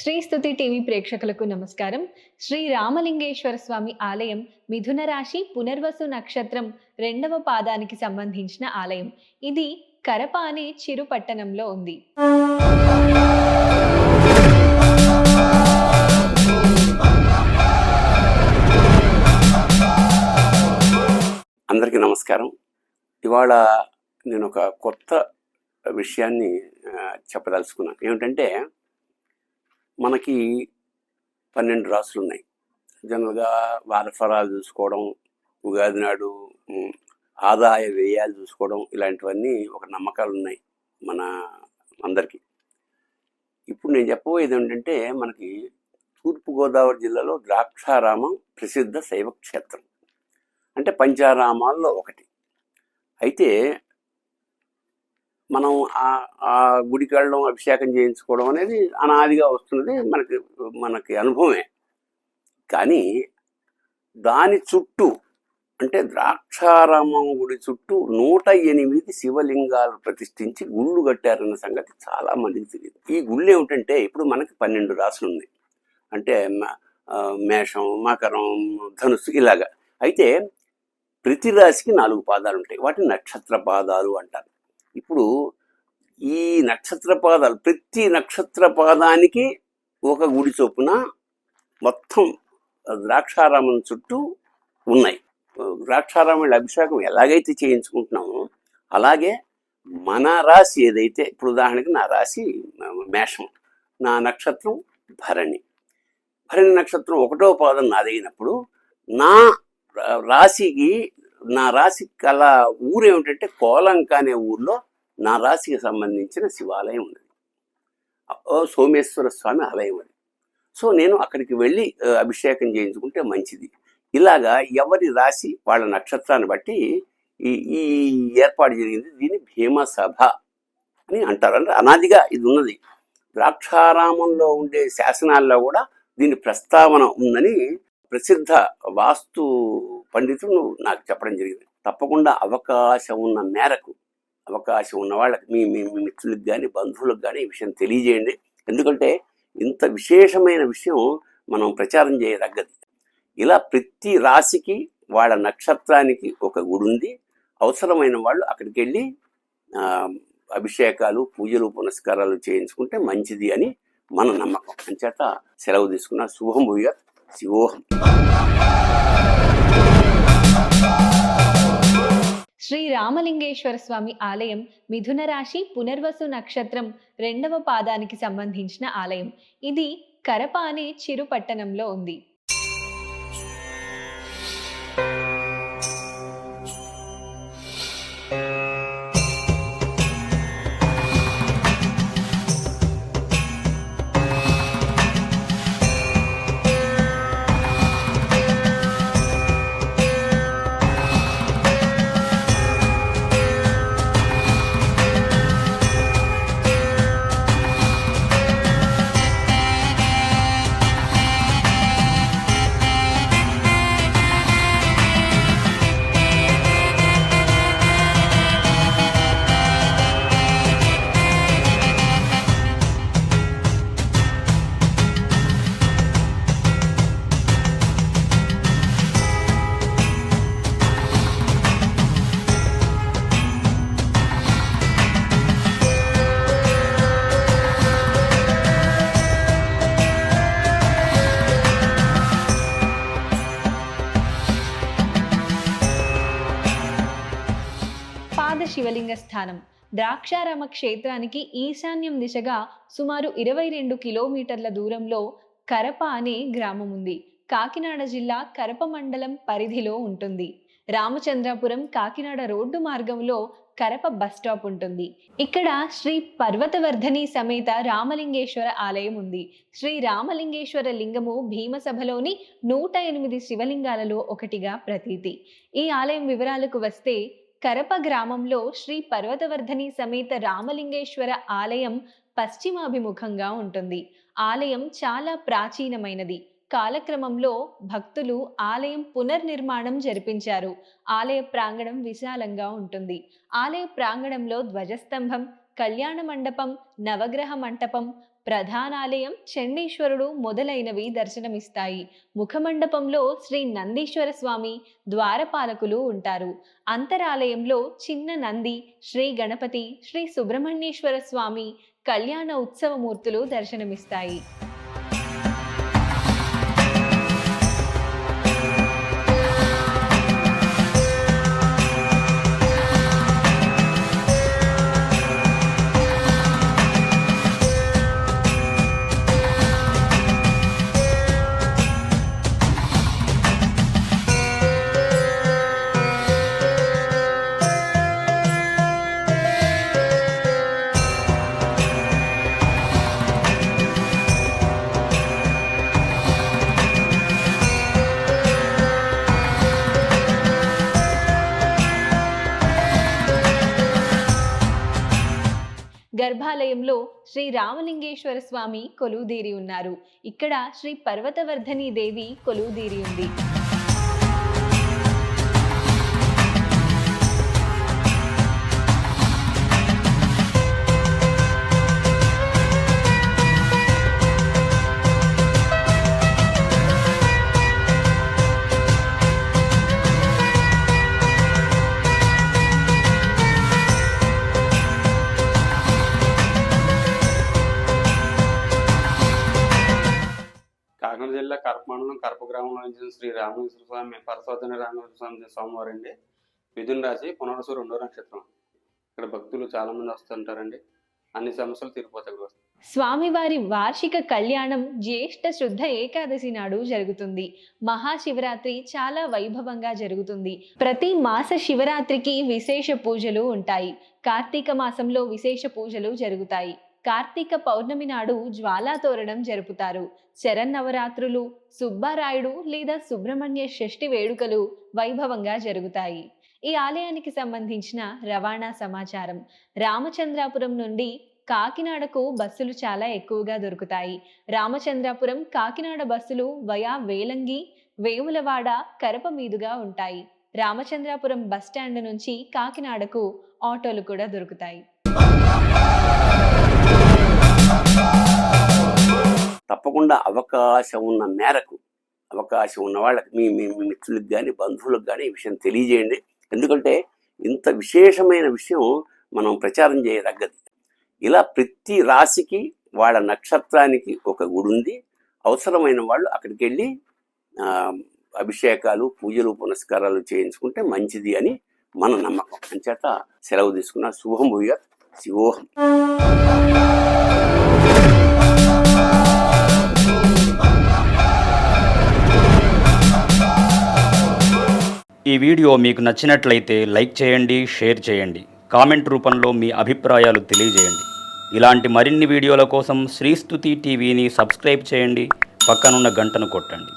శ్రీస్తుతి TV ప్రేక్షకులకు నమస్కారం. శ్రీ రామలింగేశ్వర స్వామి ఆలయం మిథున రాశి పునర్వసు నక్షత్రం రెండవ పాదానికి సంబంధించిన ఆలయం. ఇది కరప అనే చిరు పట్టణంలో ఉంది. అందరికీ నమస్కారం. ఇవాళ నేను ఒక కొత్త విషయాన్ని చెప్పదలుచుకున్నాను. ఏమిటంటే మనకి పన్నెండు రాసులు ఉన్నాయి జనరల్గా వారఫరాలు చూసుకోవడం ఉగాది నాడు ఆదాయ వ్యయాలు చూసుకోవడం ఇలాంటివన్నీ ఒక నమ్మకాలు ఉన్నాయి మన అందరికీ. ఇప్పుడు నేను చెప్పబోయేది ఏంటంటే మనకి తూర్పుగోదావరి జిల్లాలో ద్రాక్షారామం ప్రసిద్ధ శైవ క్షేత్రం అంటే పంచారామాల్లో ఒకటి. అయితే మనం ఆ ఆ గుడికి వెళ్ళడం అభిషేకం చేయించుకోవడం అనేది అనాదిగా వస్తున్నది మనకి మనకి అనుభవమే. కానీ దాని చుట్టూ అంటే ద్రాక్షారామం గుడి చుట్టూ నూట ఎనిమిది శివలింగాలు ప్రతిష్ఠించి గుళ్ళు కట్టారన్న సంగతి చాలా మందికి తెలియదు. ఈ గుళ్ళు ఏమిటంటే ఇప్పుడు మనకి పన్నెండు రాసులు ఉన్నాయి. అంటే మ- మేషం మకరం ధనుస్సు ఇలాగా. అయితే ప్రతి రాశికి నాలుగు పాదాలు ఉంటాయి. వాటిని నక్షత్ర పాదాలు అంటారు. ఇప్పుడు ఈ నక్షత్ర పాదాలు ప్రతి నక్షత్ర పాదానికి ఒక గుడి చొప్పున మొత్తం ద్రాక్షారామం చుట్టూ ఉన్నాయి. ద్రాక్షారాముడి అభిషేకం ఎలాగైతే చేయించుకుంటున్నామో అలాగే మన రాశి ఏదైతే ఇప్పుడు ఉదాహరణకి నా రాశి మేషం నా నక్షత్రం భరణి. భరణి నక్షత్రం ఒకటో పాదం నాదైనప్పుడు నా రా- రాశికి నా రాశి కల ఊరేమిటంటే కోలంక అనే ఊర్లో నా రాశికి సంబంధించిన శివాలయం ఉంది సోమేశ్వర స్వామి ఆలయం అది. సో నేను అక్కడికి వెళ్ళి అభిషేకం చేయించుకుంటే మంచిది. ఇలాగా ఎవరి రాశి వాళ్ళ నక్షత్రాన్ని బట్టి ఈ ఈ ఏర్పాటు జరిగింది. దీన్ని భీమసభ అని అంటారు. అంటే అనాదిగా ఇది ఉన్నది. ద్రాక్షారామంలో ఉండే శాసనాల్లో కూడా దీని ప్రస్తావన ఉందని ప్రసిద్ధ వాస్తు పండితులు నాకు చెప్పడం జరిగింది. తప్పకుండా అవకాశం ఉన్న మేరకు అవకాశం ఉన్న వాళ్ళకి మీ మీ మిత్రులకు కానీ బంధువులకు కానీ ఈ విషయం తెలియజేయండి. ఎందుకంటే ఇంత విశేషమైన విషయం మనం ప్రచారం చేయదగ్గది. ఇలా ప్రతి రాశికి వాళ్ళ నక్షత్రానికి ఒక గుడి ఉంది. అవసరమైన వాళ్ళు అక్కడికి వెళ్ళి అభిషేకాలు పూజలు పునస్కారాలు చేయించుకుంటే మంచిది అని మన నమ్మకం. అంచేత సెలవు తీసుకున్న శుభం భూయ. శివోహం. రామలింగేశ్వర స్వామి ఆలయం మిథున రాశి పునర్వసు నక్షత్రం రెండవ పాదానికి సంబంధించిన ఆలయం. ఇది కరప అనే చిరు పట్టణంలో ఉంది. శివలింగ స్థానం. ద్రాక్షారామ క్షేత్రానికి ఈశాన్యం దిశగా సుమారు ఇరవై రెండు కిలోమీటర్ల దూరంలో కరప అనే గ్రామం ఉంది. కాకినాడ జిల్లా కరప మండలం పరిధిలో ఉంటుంది. రామచంద్రాపురం కాకినాడ రోడ్డు మార్గంలో కరప బస్ స్టాప్ ఉంటుంది. ఇక్కడ శ్రీ పర్వతవర్ధని సమేత రామలింగేశ్వర ఆలయం ఉంది. శ్రీ రామలింగేశ్వర లింగము భీమసభలోని నూట ఎనిమిది శివలింగాలలో ఒకటిగా ప్రతీతి. ఈ ఆలయం వివరాలకు వస్తే కరప గ్రామంలో శ్రీ పర్వతవర్ధని సమేత రామలింగేశ్వర ఆలయం పశ్చిమాభిముఖంగా ఉంటుంది. ఆలయం చాలా ప్రాచీనమైనది. కాలక్రమంలో భక్తులు ఆలయం పునర్నిర్మాణం జరిపించారు. ఆలయ ప్రాంగణం విశాలంగా ఉంటుంది. ఆలయ ప్రాంగణంలో ధ్వజస్తంభం కళ్యాణ మండపం నవగ్రహ మంటపం ప్రధానాలయం చండీశ్వరుడు మొదలైనవి దర్శనమిస్తాయి. ముఖమండపంలో శ్రీ నందీశ్వర స్వామి ద్వారపాలకులు ఉంటారు. అంతరాలయంలో చిన్న నంది శ్రీ గణపతి శ్రీ సుబ్రహ్మణ్యేశ్వర స్వామి కళ్యాణ ఉత్సవమూర్తులు దర్శనమిస్తాయి. శ్రీ రామలింగేశ్వర స్వామి కొలువుదీరి ఉన్నారు. ఇక్కడ శ్రీ పర్వతవర్ధని దేవి కొలువుదీరి ఉంది. కర్నూలు జిల్లా కరప మండలం కరప గ్రామంలో నుంచి శ్రీ రామేశ్వర స్వామి పరశోధన రామేశ్వర స్వామి స్వామివారు అండి మిథున్ రాశి పునరసు రెండో నక్షత్రం. ఇక్కడ భక్తులు చాలా మంది వస్తుంటారండి. అన్ని సమస్యలు తీరిపోతాయి స్వామివారి వార్షిక కళ్యాణం జ్యేష్ఠ శుద్ధ ఏకాదశి నాడు జరుగుతుంది. మహాశివరాత్రి చాలా వైభవంగా జరుగుతుంది. ప్రతి మాస శివరాత్రికి విశేష పూజలు ఉంటాయి. కార్తీక మాసంలో విశేష పూజలు జరుగుతాయి. కార్తీక పౌర్ణమి నాడు జ్వాలాతోరణం జరుపుతారు. శరన్నవరాత్రులు సుబ్బారాయుడు లేదా సుబ్రహ్మణ్య షష్ఠి వేడుకలు వైభవంగా జరుగుతాయి. ఈ ఆలయానికి సంబంధించిన రవాణా సమాచారం. రామచంద్రాపురం నుండి కాకినాడకు బస్సులు చాలా ఎక్కువగా దొరుకుతాయి. రామచంద్రాపురం కాకినాడ బస్సులు వయా వేలంగి వేములవాడ కరప మీదుగా ఉంటాయి. రామచంద్రాపురం బస్ స్టాండ్ నుంచి కాకినాడకు ఆటోలు కూడా దొరుకుతాయి. తప్పకుండా అవకాశం ఉన్న మేరకు అవకాశం ఉన్న వాళ్ళకి మీ మీ మిత్రులకు కానీ బంధువులకు కానీ ఈ విషయం తెలియజేయండి. ఎందుకంటే ఇంత విశేషమైన విషయం మనం ప్రచారం చేయదగ్గది. ఇలా ప్రతి రాశికి వాళ్ళ నక్షత్రానికి ఒక గుడి ఉంది. అవసరమైన వాళ్ళు అక్కడికి వెళ్ళి అభిషేకాలు పూజలు పునస్కారాలు చేయించుకుంటే మంచిది అని మన నమ్మకం. అంచేత సెలవు తీసుకున్న శుభం భూయ శివోహం. ఈ వీడియో మీకు నచ్చినట్లయితే లైక్ చేయండి షేర్ చేయండి. కామెంట్ రూపంలో మీ అభిప్రాయాలు తెలియజేయండి. ఇలాంటి మరిన్ని వీడియోల కోసం శ్రీస్తుతి టీవీని సబ్స్క్రైబ్ చేయండి. పక్కనున్న గంటను కొట్టండి.